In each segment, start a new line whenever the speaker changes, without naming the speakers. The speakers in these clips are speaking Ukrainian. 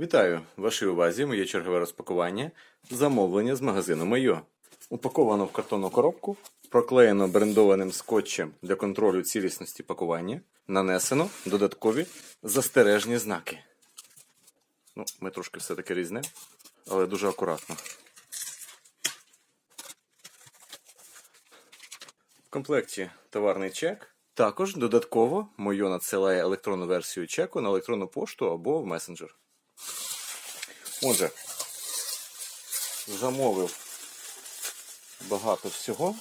Вітаю! В вашій увазі моє чергове розпакування замовлення з магазину Майо. Упаковано в картонну коробку, проклеєно брендованим скотчем для контролю цілісності пакування, нанесено додаткові застережні знаки. Ну, ми трошки все-таки різне, але дуже акуратно. В комплекті товарний чек. Також додатково Мойо надсилає електронну версію чеку на електронну пошту або в месенджер. Отже, замовив багато всього.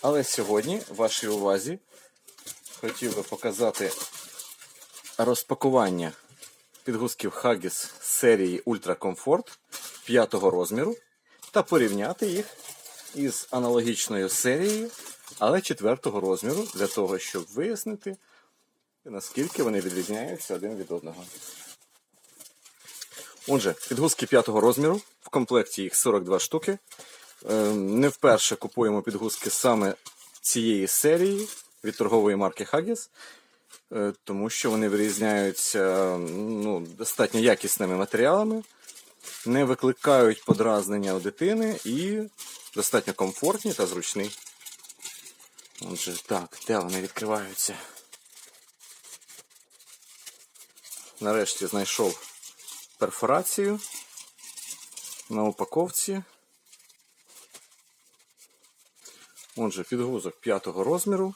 Але сьогодні вашій увазі хотів би показати розпакування підгузків з серії Ultra Comfort 5 розміру та порівняти їх із аналогічною серією, але 4 розміру, для того, щоб вияснити, наскільки вони відрізняються один від одного. Отже, підгузки 5 розміру, в комплекті їх 42 штуки. Е, Не вперше купуємо підгузки саме цієї серії від торгової марки Haggis, е, тому що вони вирізняються ну, достатньо якісними матеріалами, не викликають подразнення у дитини і достатньо комфортні та зручні. Отже, так, де вони відкриваються? Нарешті знайшов перфорацію на упаковці. Отже, підгузок 5 розміру.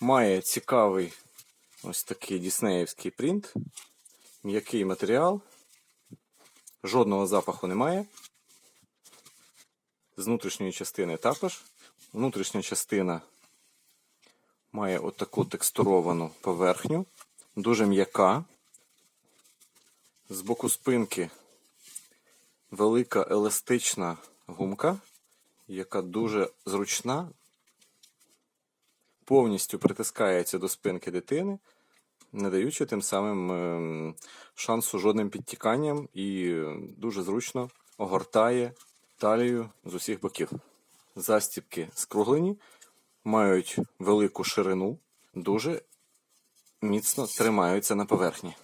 Має цікавий ось такий діснеївський принт. М'який матеріал. Жодного запаху немає. З внутрішньої частини також. Внутрішня частина має отаку текстуровану поверхню. Дуже м'яка. З боку спинки велика еластична гумка, яка дуже зручна, повністю притискається до спинки дитини, не даючи тим самим ем, шансу жодним підтіканням і дуже зручно огортає талію з усіх боків. Застібки скруглені, мають велику ширину, дуже міцно тримаються на поверхні.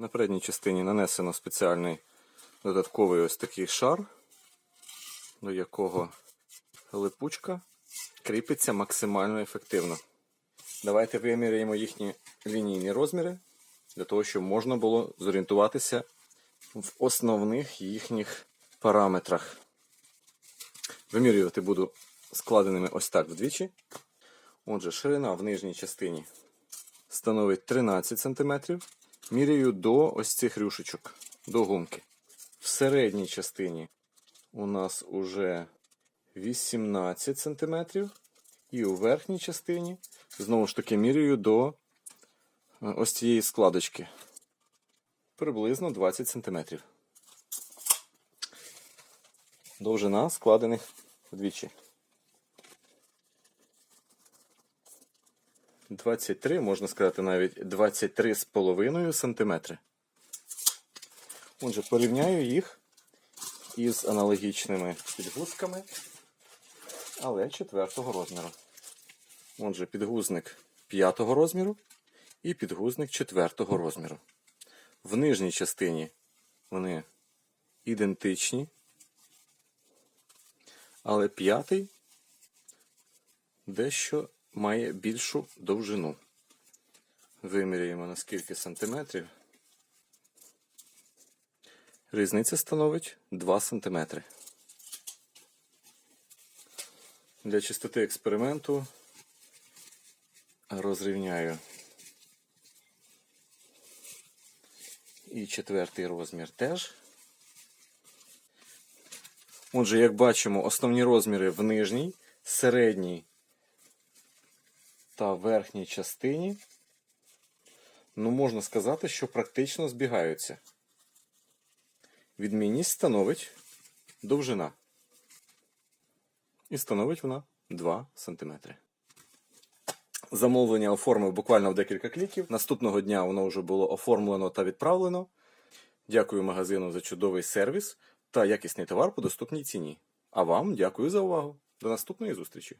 На передній частині нанесено спеціальний додатковий ось такий шар, до якого липучка кріпиться максимально ефективно. Давайте виміряємо їхні лінійні розміри, для того, щоб можна було зорієнтуватися в основних їхніх параметрах. Вимірювати буду складеними ось так вдвічі. Отже, ширина в нижній частині становить 13 см. Міряю до ось цих рюшечок, до гумки. В середній частині у нас уже 18 см. І у верхній частині знову ж таки міряю до е, ось цієї складочки. Приблизно 20 см. Довжина складених вдвічі. 23, можна сказати, навіть 23,5 см. Отже, порівняю їх із аналогічними підгузками, але 4 розміру. Отже, підгузник 5 розміру і підгузник 4 розміру. В нижній частині вони ідентичні, але п'ятий дещо має більшу довжину. Виміряємо на скільки сантиметрів. Різниця становить 2 см. Для чистоти експерименту розрівняю і четвертий розмір теж. Отже, як бачимо, основні розміри в нижній, середній та верхній частині, ну, можна сказати, що практично збігаються. Відмінність становить довжина. І становить вона 2 см. Замовлення оформив буквально в декілька кліків. Наступного дня воно вже було оформлено та відправлено. Дякую магазину за чудовий сервіс та якісний товар по доступній ціні. А вам дякую за увагу. До наступної зустрічі!